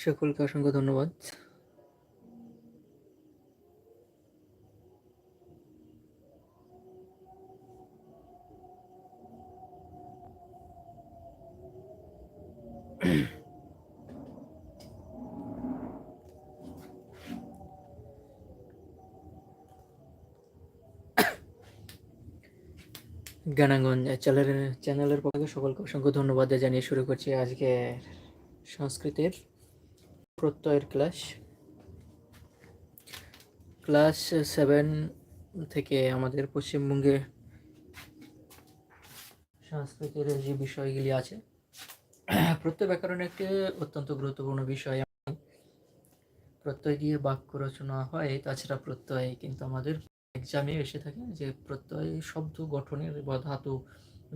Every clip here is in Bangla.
সকলকে অসংখ্য ধন্যবাদ। জ্ঞানাগঞ্জ চ্যানেলের চ্যানেলের পক্ষে সকলকে অসংখ্য ধন্যবাদ জানিয়ে শুরু করছি আজকে সংস্কৃতের প্রত্যয়ের ক্লাস ক্লাস সেভেন থেকে আমাদের পশ্চিমবঙ্গে সংস্কৃতের যে বিষয়গুলি আছে, প্রত্যয় ব্যাকরণ একটি অত্যন্ত গুরুত্বপূর্ণ বিষয়। প্রত্যয় দিয়ে বাক্য রচনা হয়, তাছাড়া প্রত্যয় কিন্তু আমাদের এক্সামে এসে থাকে যে প্রত্যয় শব্দ গঠনের বা ধাতু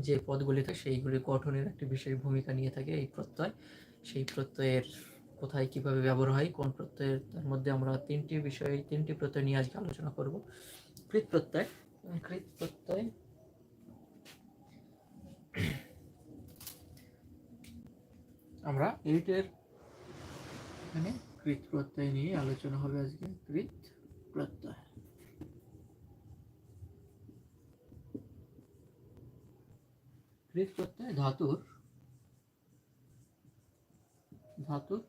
যে পদগুলি থাকে, সেইগুলি গঠনের একটি বিশেষ ভূমিকা নিয়ে থাকে এই প্রত্যয়। সেই প্রত্যয়ের কোথায় কীভাবে ব্যবহার হয়, কোন প্রত্যয়ের তার মধ্যে আমরা তিনটি বিষয়, তিনটি প্রত্যয় নিয়ে আজকে আলোচনা করব। কৃত প্রত্যয় কৃত প্রত্যয়। আমরা এইটের এখানে কৃত প্রত্যয় নিয়ে আলোচনা হবে আজকে, কৃত প্রত্যয়। কৃত প্রত্যয় ধাতুর ধাতুর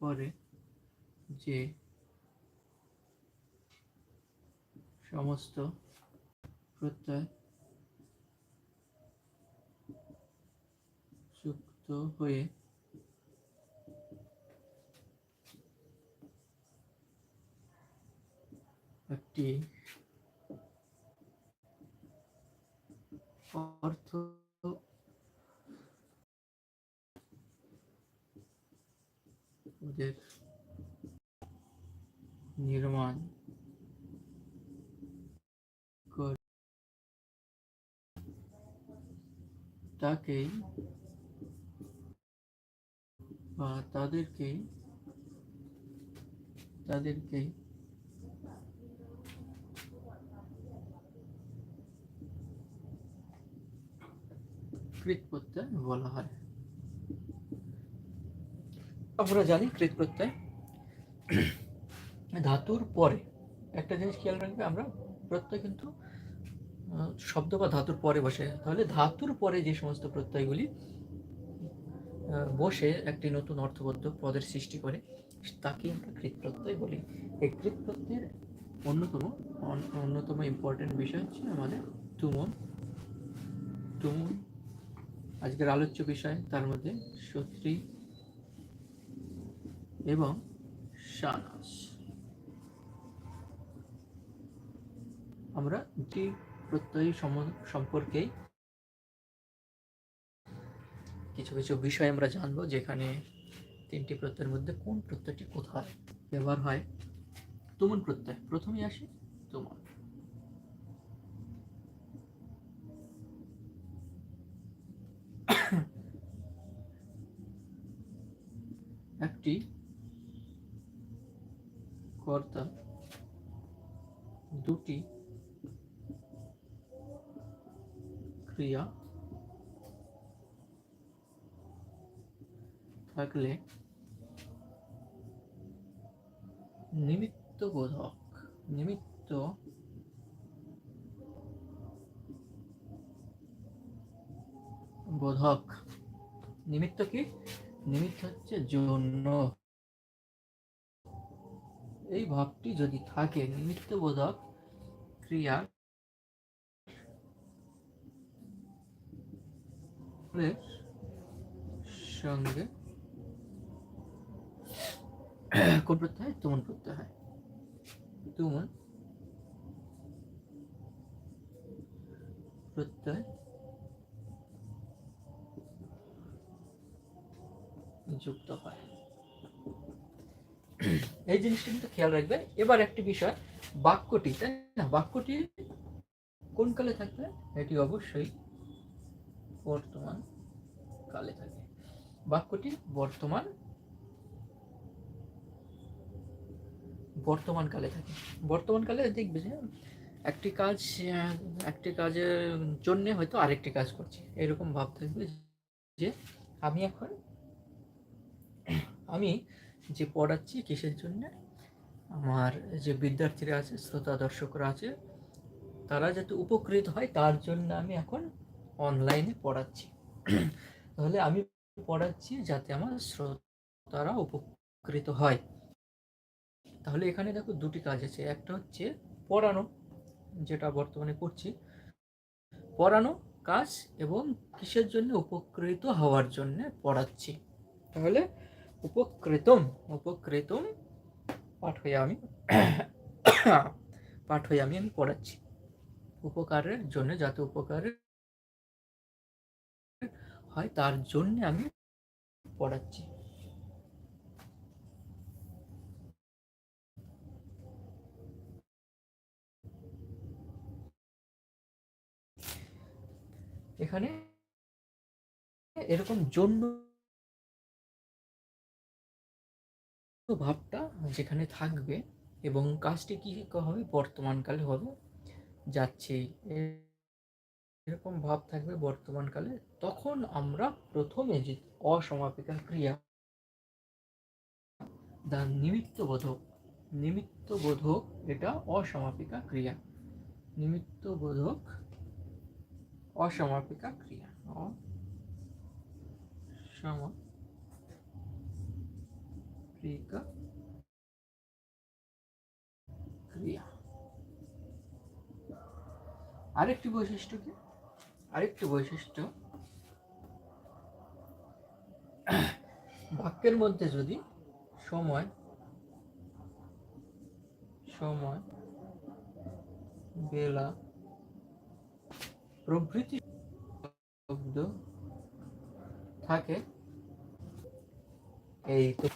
পরে যে সমস্ত প্রত্যয় যুক্ত হয়ে একটি অর্থ ওদের নির্মাণ তাকেই বা তাদেরকেই তাদেরকেই কৃত প্রত্যয় বলা হয়। আমরা জানি কৃত প্রত্যয়। ধাতুর পরে, একটা জিনিস খেয়াল রাখবে, আমরা প্রত্যয় কিন্তু শব্দ বা ধাতুর পরে বসে। তাহলে ধাতুর পরে যে সমস্ত প্রত্যয়গুলি বসে একটি নতুন অর্থবদ্ধ পদের সৃষ্টি করে তাকে আমরা কৃত প্রত্যয় বলি। এই কৃত প্রত্যয়ের অন্যতম অন্যতম ইম্পর্টেন্ট বিষয় হচ্ছে আমাদের তুমন তুমন আজকের আলোচ্য বিষয়, তার মধ্যে সত্রী এবং সানাস। আমরা দুটি প্রত্যয় সম- সম্পর্কেই কিছু কিছু বিষয় আমরা জানব, যেখানে তিনটি প্রত্যয়ের মধ্যে কোন প্রত্যয়টি কোথায় ব্যবহার হয়। তুমন প্রত্যয়। প্রথমেই আসে তুমন একটি কর্তা দুটি ক্রিয়া থাকলে নিমিত্ত বোধক নিমিত্ত বোধক। নিমিত্ত কি? নিমিত্ত হচ্ছে জন্য এই ভাবটি যদি থাকে নিমিত্ত বোধক ক্রিয়া সঙ্গে কোন প্রত্যয় তুমন প্রত্যয় তুমন প্রত্যয় যুক্ত হয়। এই জিনিসটা কিন্তু খেয়াল রাখবে। এবার একটি বিষয়, বাক্যটি, তাই না? বাক্যটি কোন কালে থাকবে? এটি অবশ্যই বর্তমান কালে থাকে বাক্যটি বর্তমান বর্তমান কালে থাকে। বর্তমান কালে দেখবে যে একটি কাজ, একটি কাজের জন্যে হয়তো আরেকটি কাজ করছি। এরকম ভাব থাকবে যে আমি এখন, আমি যে পড়াচ্ছি কিসের জন্য? আমার যে বিদ্যার্থীরা আছে, শ্রোতা দর্শকরা আছে, তারা যাতে উপকৃত হয়, তার জন্য আমি এখন অনলাইনে পড়াচ্ছি। তাহলে আমি পড়াচ্ছি যাতে আমার শ্রোতারা উপকৃত হয়। তাহলে এখানে দেখো দুটি কাজ আছে। একটা হচ্ছে পড়ানো, যেটা বর্তমানে করছি। পড়ানো কাজ এবং কিসের জন্য উপকৃত হওয়ার জন্য পড়াচ্ছি। তাহলে উপকৃতম উপকৃতম পাঠ হয়ে আমি পাঠ হয়ে আমি আমি পড়াচ্ছি উপকারের জন্য যাতে উপকারের হয়, তার জন্য আমি পড়াচ্ছি। এখানে এরকম জন্য ভাবটা যেখানে থাকবে এবং কাজটি কি হবে, বর্তমানকালে হবে, যাচ্ছে, এরকম ভাব থাকবে বর্তমানকালে, তখন আমরা প্রথমে যে অসমাপিকা ক্রিয়া দা নিমিত্ত বোধক নিমিত্ত বোধক এটা অসমাপিকা ক্রিয়া নিমিত্ত বোধক অসমাপিকা ক্রিয়া, অসমাপিকা ক্রিয়া আরেকটি বৈশিষ্ট্য কি? আরেকটি বৈশিষ্ট্য, বাক্যের মধ্যে যদি সময় সময়, বেলা, প্রভৃতি শব্দ থাকে, এই তো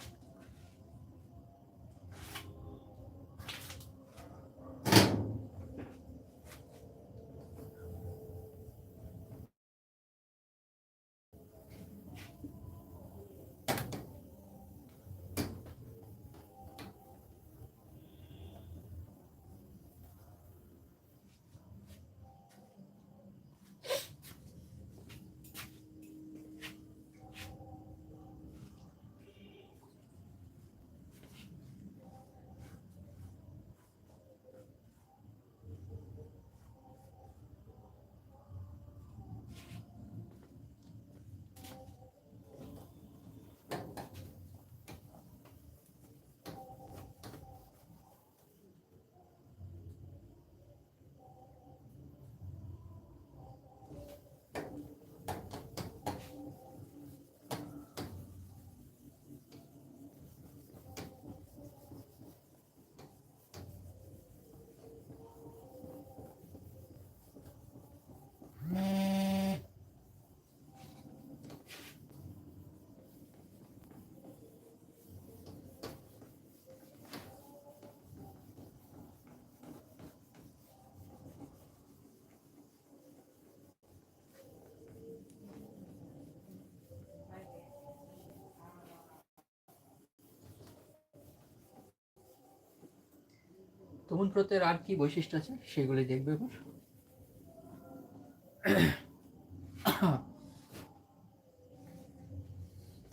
তুমুল প্রত্যয়ের আর কি বৈশিষ্ট্য আছে সেগুলি দেখবে এবার।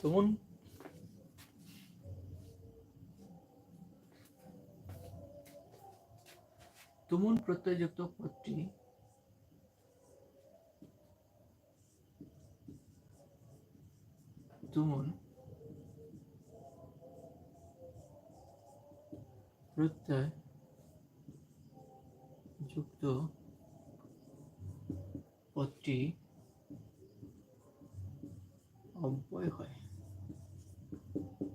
তুমুন তুমুন প্রত্যয়যুক্ত পদটি তুমুন প্রত্যয় যুক্ত পদটি অব্যয় হয়।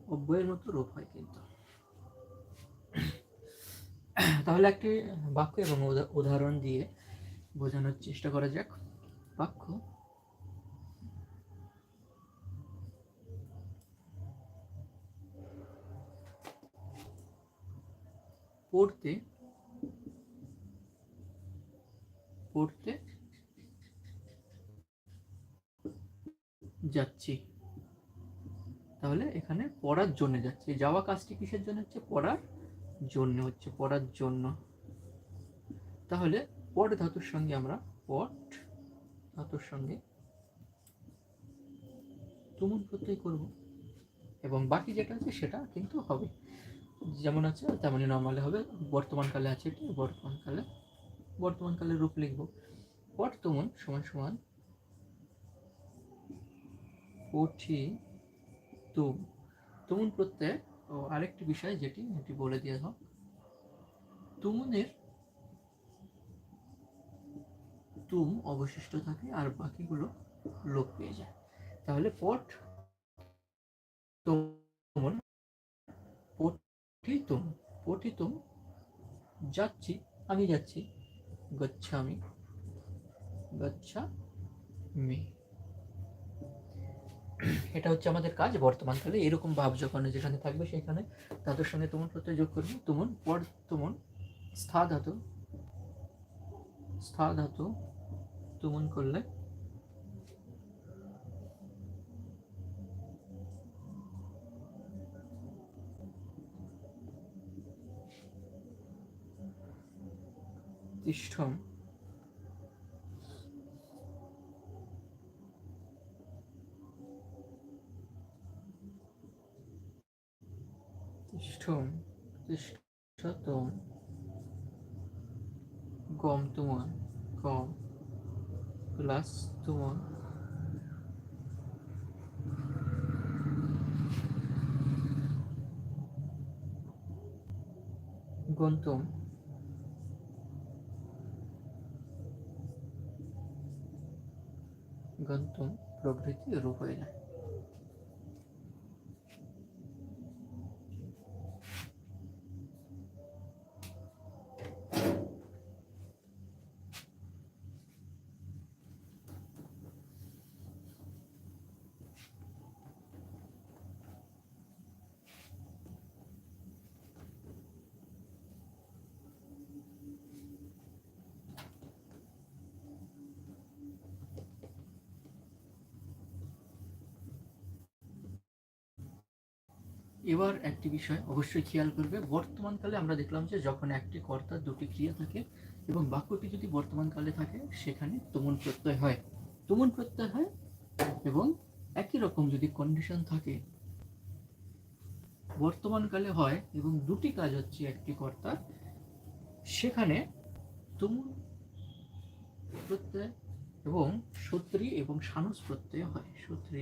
অব্যয়ের মতো রূপ হয় কিন্তু। তাহলে একটি বাক্য এবং উদাহরণ দিয়ে বোঝানোর চেষ্টা করা যাক। বাক্য। পড়তে পড়তে যাচ্ছি। তাহলে এখানে পড়ার জন্য যাচ্ছে। যাওয়া কাজটি কিসের জন্য হচ্ছে? পড়ার জন্য হচ্ছে, পড়ার জন্য। তাহলে পট ধাতুর সঙ্গে আমরা পট ধাতুর সঙ্গে তুমুল প্রত্যয় করব এবং বাকি যেটা আছে সেটা কিন্তু হবে। যেমন আছে, তেমনই নর্মালে হবে। বর্তমানকালে আছে এটি বর্তমানকালে বর্তমানকালে রূপ লিখব। বর্তমান সমান সমান তুম তুমুন প্রত্যয় ও আরেকটি বিষয় যেটি এটি বলে দিয়ে হোক। তুমুনের তুম অবশিষ্ট থাকে আর বাকিগুলো লোপ পেয়ে যায়। তাহলে পট তুমুন পঠিতুম পঠিতুম যাচ্ছি, আমি যাচ্ছি। গচ্ছামি গচ্ছা এটা হচ্ছে আমাদের কাজ বর্তমানকালে এরকম ভাব যখন যেখানে থাকবে সেখানে তাদের সঙ্গে তুমন প্রত্যয় যোগ করবে। তুমন পর তুমন স্থা ধাতু স্থা ধাতু তুমন করলে তিষ্ঠম তিষ্ঠম তিষ্ঠতম গম তুমন গম প্লাস তুমন গন্তম গন্তম প্রভৃতি রূপ হয়ে যায়। এবার একটি বিষয় অবশ্যই খেয়াল করবে। বর্তমানকালে আমরা দেখলাম যে যখন একটি কর্তার দুটি ক্রিয়া থাকে এবং বাক্যটি যদি বর্তমানকালে থাকে, সেখানে তুমন প্রত্যয় হয়। তুমন প্রত্যয় হয় এবং একই রকম যদি কন্ডিশন থাকে, বর্তমানকালে হয় এবং দুটি কাজ হচ্ছে একটি কর্তার সেখানে তুমুল প্রত্যয় এবং সত্রী এবং সানস প্রত্যয় হয়। সত্রী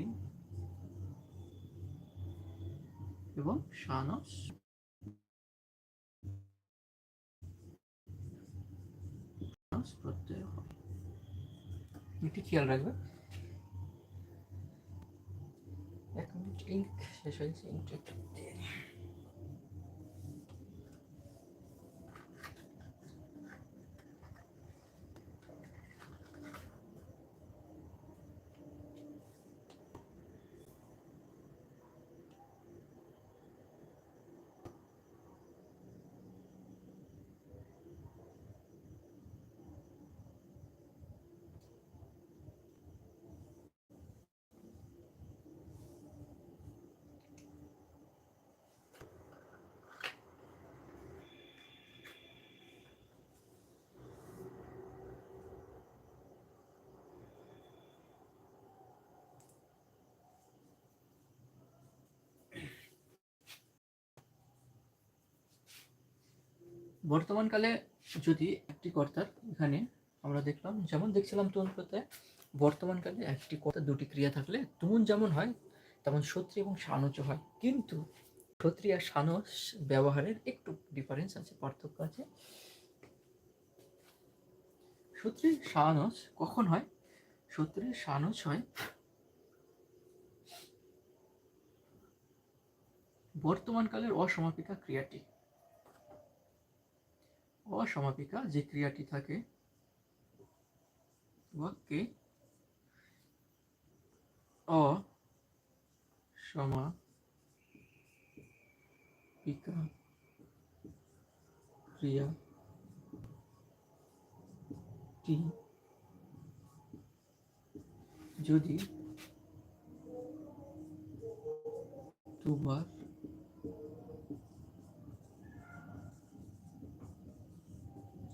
এবং সানস প্রত্যয় হয়। এটি খেয়াল রাখবে? এক মিনিট ইঙ্ক শেষ হয়েছে ইঙ্কটা বর্তমানকালে যদি একটি কর্তার এখানে আমরা দেখলাম, যেমন দেখছিলাম তুমন প্রত্যয়, বর্তমানকালে একটি কর্তার দুটি ক্রিয়া থাকলে তুমুন যেমন হয়, তেমন সত্রী এবং সানচ হয়। কিন্তু সত্রী আর সানস ব্যবহারের একটু ডিফারেন্স আছে, পার্থক্য আছে। সত্রী সানস কখন হয়? সত্রী সানস হয় বর্তমানকালের অসমাপিকা ক্রিয়াটি। অসমাপিকা যে ক্রিয়াটি থাকে। বাক্যে অ সমাপিকা ক্রিয়া টি। যদি দুবার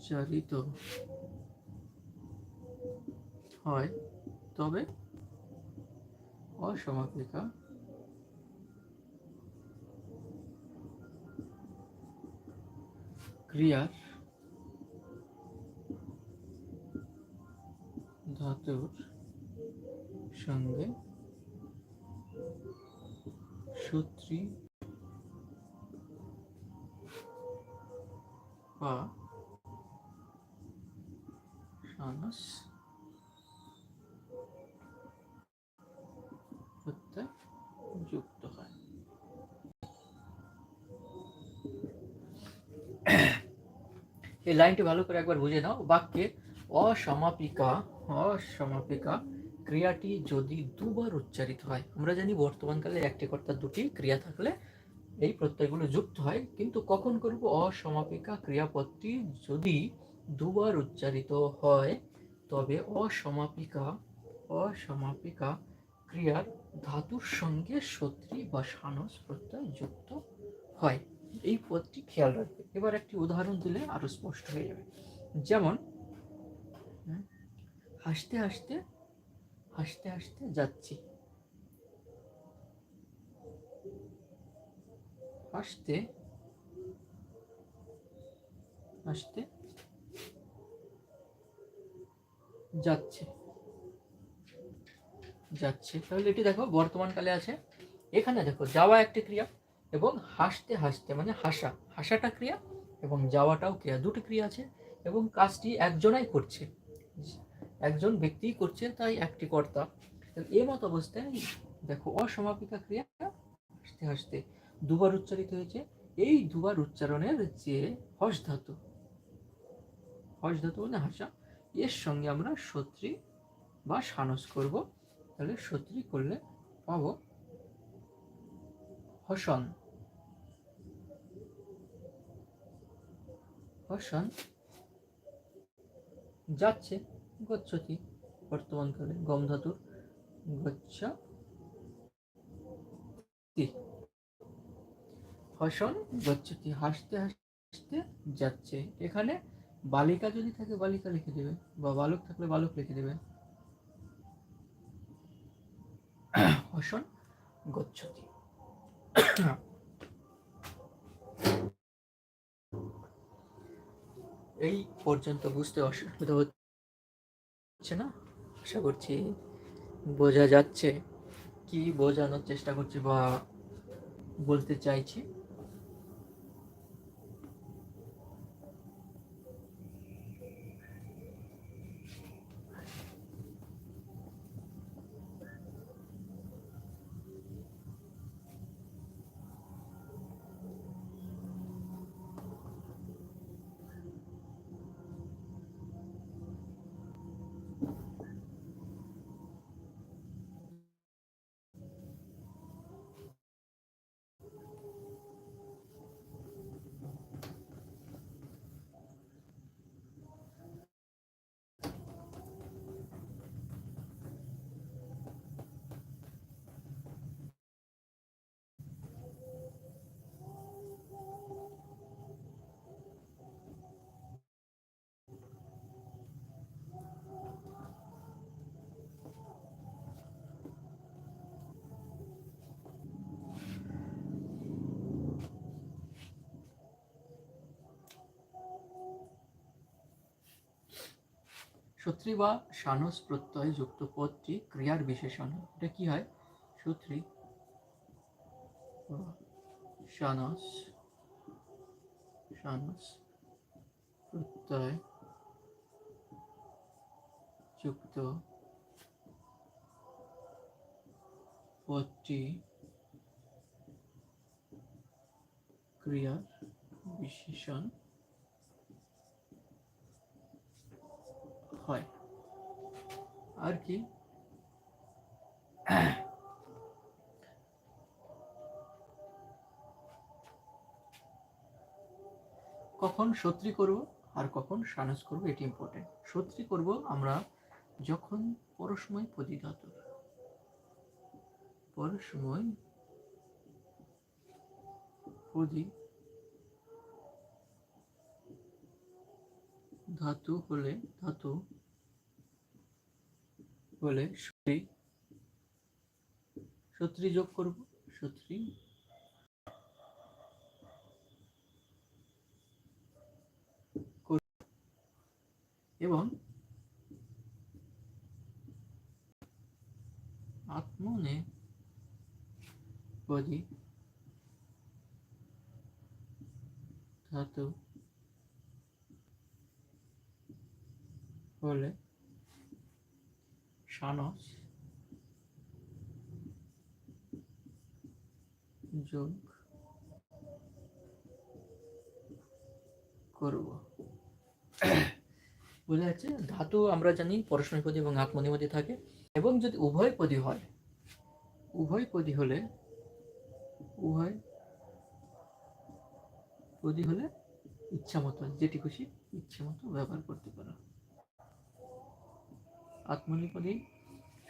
চালিত হয়। তবে অসমাপিকা ক্রিয়ার ধাতুর সঙ্গে সূত্রী বা হয় এই লাইনটি ভালো করে একবার বুঝে নাও। বাক্যে অসমাপিকা অসমাপিকা ক্রিয়াটি যদি দুবার উচ্চারিত হয়, আমরা জানি বর্তমানকালে একটি কর্তার দুটি ক্রিয়া থাকলে এই প্রত্যয়গুলো যুক্ত হয়, কিন্তু কখন করব? অসমাপিকা ক্রিয়াপদটি যদি দুবার উচ্চারিত হয়, তবে অসমাপিকা অসমাপিকা ক্রিয়ার ধাতুর সঙ্গে সত্রী বা সানস প্রত্যয় যুক্ত হয়। এই পদটি খেয়াল রাখবে। এবার একটি উদাহরণ দিলে আরও স্পষ্ট হয়ে যাবে। যেমন হাসতে হাসতে হাসতে হাসতে যাচ্ছি। হাসতে হাসতে যাচ্ছে। যাচ্ছে। তাহলে এটি দেখো বর্তমান কালে আছে। এখানে দেখো, যাওয়া একটি ক্রিয়া এবং হাসতে হাসতে মানে হাসা। হাসাটা ক্রিয়া এবং যাওয়াটাও ক্রিয়া। দুটি ক্রিয়া আছে এবং কাজটি একজনাই করছে। একজন ব্যক্তিই করছে, তাই একটি কর্তা। এ মত অবস্থায় দেখো, অসমাপিকা ক্রিয়া হাসতে হাসতে দুবার উচ্চারিত হয়েছে। এই দুবার উচ্চারণের যে হস ধাতু হস ধাতু মানে হাসা। এর সঙ্গে আমরা সত্রী বা সানস করব। তাহলে সত্রী করলে পাব হসন। হসন যাচ্ছে গচ্ছতি বর্তমানকালে গম ধাতুর গচ্ছা হসন গচ্ছতি হাসতে হাসতে যাচ্ছে। এখানে বালিকা যদি থাকে, বালিকা লিখে দেবে বা বালক থাকলে বালক লিখে দেবে। হসন গচ্ছতি। এই পর্যন্ত বুঝতে অসুবিধা হচ্ছে না? আশা করছি বোঝা যাচ্ছে। কি বোঝানোর চেষ্টা করছি বা বলতে চাইছি? সূত্রী বা সানস প্রত্যয় যুক্ত পদটি ক্রিয়ার বিশেষণ। এটা কি হয়? সূত্রী সানস সানস প্রত্যয় যুক্ত পদটি ক্রিয়ার বিশেষণ। হয়। আর কি? কখন সত্রী করব আর কখন সানস করব, এটি ইম্পর্টেন্ট সত্রী করব আমরা যখন পরসময় পদিধাতুর পরসময় পদি ধাতু হলে ধাতু হলে সরি সূত্রী যোগ করব সূত্রী। এবং আত্মনে ধাতু হলে সানস যোগ করব। বোঝা যাচ্ছে? ধাতু আমরা জানি পরস্ময়পদী এবং আত্মনিপদী থাকে। এবং যদি উভয় পদী হয়, উভয় পদী হলে, উভয় পদী হলে ইচ্ছা মতো যেটি খুশি ইচ্ছা মতো ব্যবহার করতে পারো। আত্মনিপদী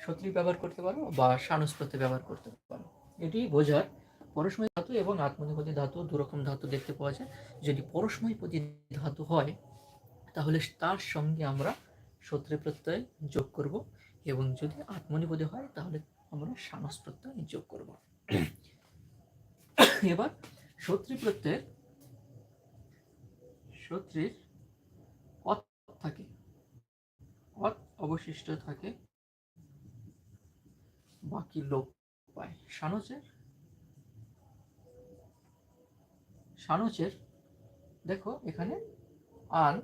সত্রী ব্যবহার করতে পারো বা সানুস্পতি ব্যবহার করতে পারো। এটি বোঝার পরস্ময় ধাতু এবং আত্মনিপদী ধাতু দুরকম ধাতু দেখতে পাওয়া যায়। যদি পরস্ময়পদী ধাতু হয়, তাহলে তার সঙ্গে আমরা সত্রে প্রত্যয় যোগ করব এবং যদি আত্মনিপদী হয়, তাহলে আমরা সানস প্রত্যয় যোগ করব। এবার সত্রী প্রত্যয়ের সত্রীর অত থাকে। অত অবশিষ্ট থাকে। বাকি লোপ পায়। সানচের? সানচের, দেখো এখানে আন,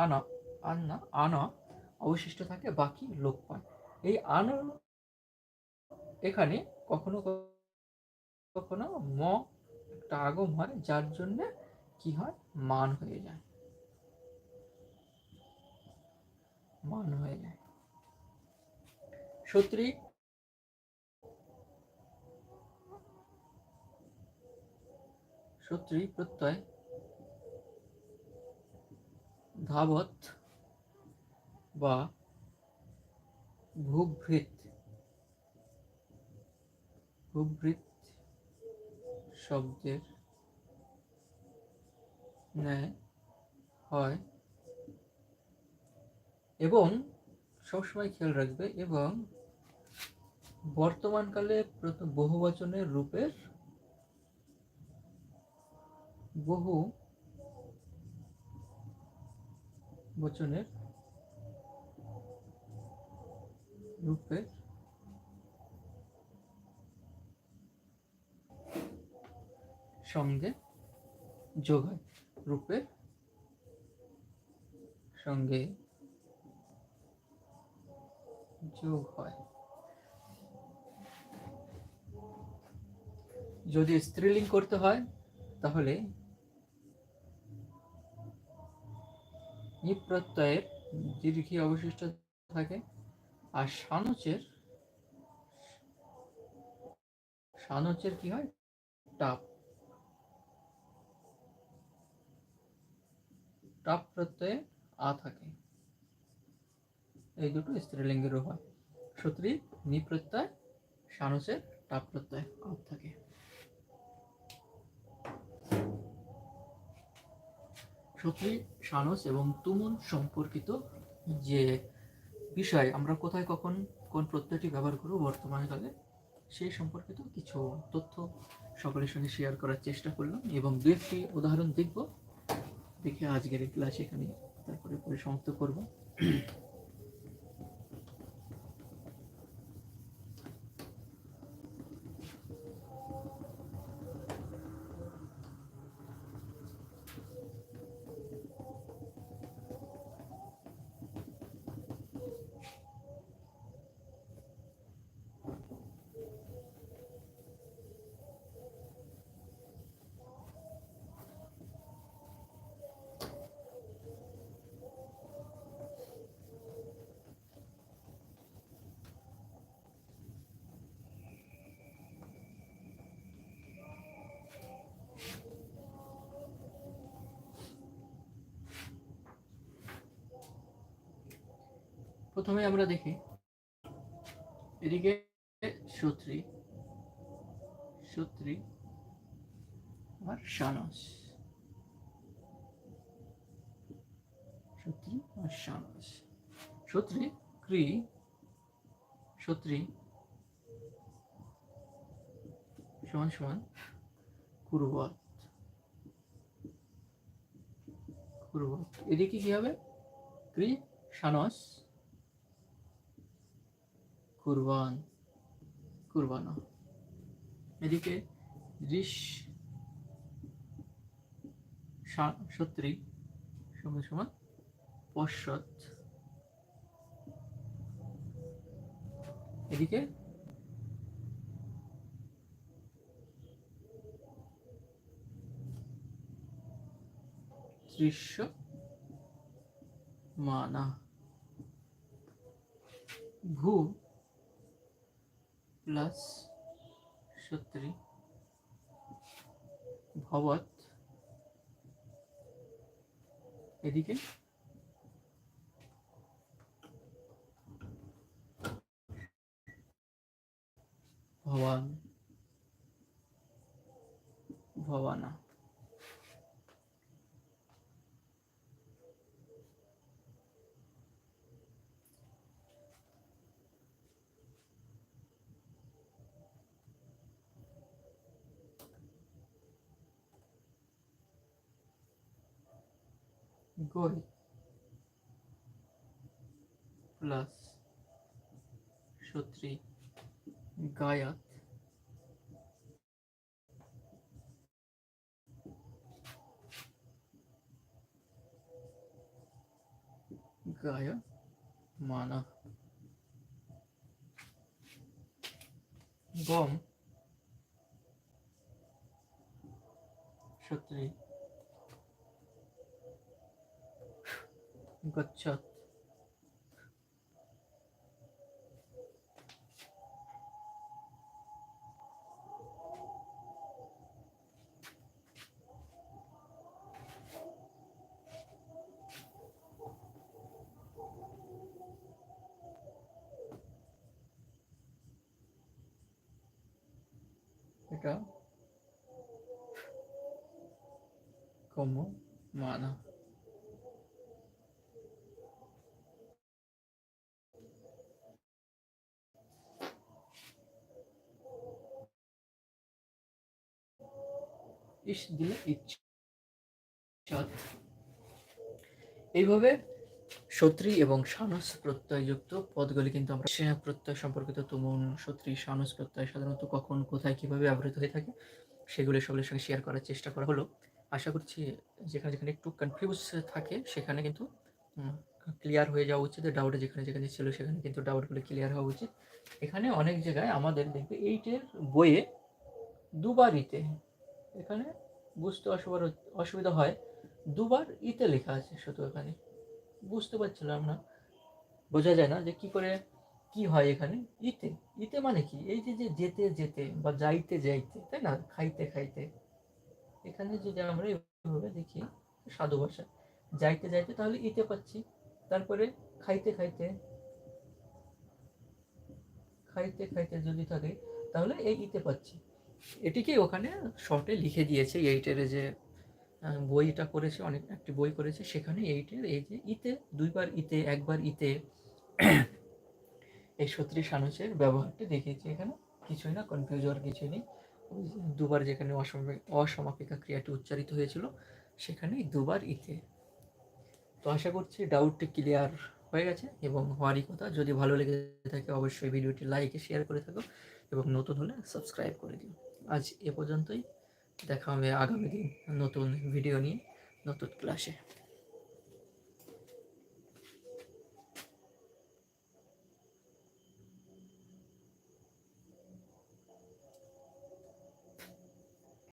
আনা, আন না, আনা অবশিষ্ট থাকে, বাকি লোপ পায়। এই আন এখানে কখনো কখনো ম একটা আগম হয়, যার জন্য কি হয়? মান হয়ে যায়। মান হয়ে যায়। সত্রী সত্রী প্রত্যয়। ধাবত বা ভূভৃত। ভূভৃত শব্দের ন্যায় হয় এবং সবসময় খেয়াল রাখবে এবং বর্তমানকালে প্রথম বহুবচনের রূপের বহু বচনের রূপের সঙ্গে যোগ হয়। রূপের সঙ্গে যোগ হয় যদি স্ত্রীলিঙ্গ করতে হয়, তাহলে নিপ প্রত্যয়ের দীর্ঘী অবশিষ্ট থাকে আর সানচের সানচের কি হয়? টাপ। টাপ প্রত্যয়ে আ থাকে। এই দুটো স্ত্রীলিঙ্গেরও হয় সূত্রী, নি প্রত্যয়, সানসের টাপ প্রত্যয় আ থাকে। সত্যি সানস এবং তুমুন সম্পর্কিত যে বিষয়, আমরা কোথায় কখন কোন প্রত্যয়টি ব্যবহার করব বর্তমানকালে সেই সম্পর্কিত কিছু তথ্য সকলের সঙ্গে শেয়ার করার চেষ্টা করলাম এবং দু একটি উদাহরণ দেখব। দেখে আজকের ক্লাস এখানে তারপরে পরিসমাপ্ত করব। প্রথমে আমরা দেখি। এদিকে সূত্রী সূত্রী আর সানস। সূত্রী আর সানস। সূত্রী, ক্রি, সূত্রী, সমান সমান কুরবাত কুরবাত এদিকে কি হবে? ক্রি, সানস কুরবান কুরবানা। এদিকে ঋষ সত্রী সমান সমান পশ্চাৎ এদিকে দৃশ্য মানা। ভূ প্লাস সত্তরি ভবত এদিকে? ভবান ভবানা। গোল প্লাস সত্রি গায়াত গায় মানা গম সত্রি গচ্ছত এটা como mana ইস, দিলে এইভাবে সত্রী এবং সানস প্রত্যয়যুক্ত পদগুলি কিন্তু আমরা স্নেহ প্রত্যয় সম্পর্কিত তুমন সত্রী, সানস প্রত্যয় সাধারণত কখন, কোথায়, কীভাবে ব্যবহৃত হয়ে থাকে, সেগুলি সকলের সঙ্গে শেয়ার করার চেষ্টা করা হলো। আশা করছি যেখানে যেখানে একটু কনফিউজ থাকে, সেখানে কিন্তু ক্লিয়ার হয়ে যাওয়া উচিত। ডাউট যেখানে যেখানে ছিল, সেখানে কিন্তু ডাউটগুলো ক্লিয়ার হওয়া উচিত। এখানে অনেক জায়গায় আমাদের দেখবে এইটের বইয়ে দুবার ইতে এখানে বুঝতে অসুবিধা অসুবিধা হয়। দুবার ইতে লেখা আছে শুধু এখানে। বুঝতে পারছিলাম না। বোঝা যায় না যে কি করে, কি হয় এখানে? ইতে। ইতে মানে কি? এই যে যে যেতে যেতে বা যাইতে যাইতে, তাই না? খাইতে খাইতে। এখানে যদি আমরা এইভাবে দেখি, সাধু ভাষা যাইতে যাইতে তাহলে ইতে পাচ্ছি। তারপরে খাইতে খাইতে খাইতে খাইতে যদি থাকে, তাহলে এই ইতে পাচ্ছি। এটিকে ওখানে শর্টে লিখে দিয়েছে এইটের যে বইটা করেছে, অনেক, একটি বই করেছে, সেখানে এইটের এই যে ইতে, দুইবার ইতে, একবার ইতে এই সত্রী সানুসের ব্যবহারটি দেখিয়েছে এখানে। কিছুই না কনফিউজ হওয়ার কিছুই নেই। দুবার যেখানে অসমাপিকা ক্রিয়াটি উচ্চারিত হয়েছিল, সেখানে দুবার ইতে। তো আশা করছি ডাউটটি ক্লিয়ার হয়ে গেছে এবং হওয়ারই কথা। যদি ভালো লেগে থাকে, অবশ্যই ভিডিওটি লাইকে শেয়ার করে থাকো এবং নতুন হলে সাবস্ক্রাইব করে দিও। আজ এ পর্যন্তই। দেখা হবে আগামী দিন নতুন ভিডিও নিয়ে নতুন ক্লাসে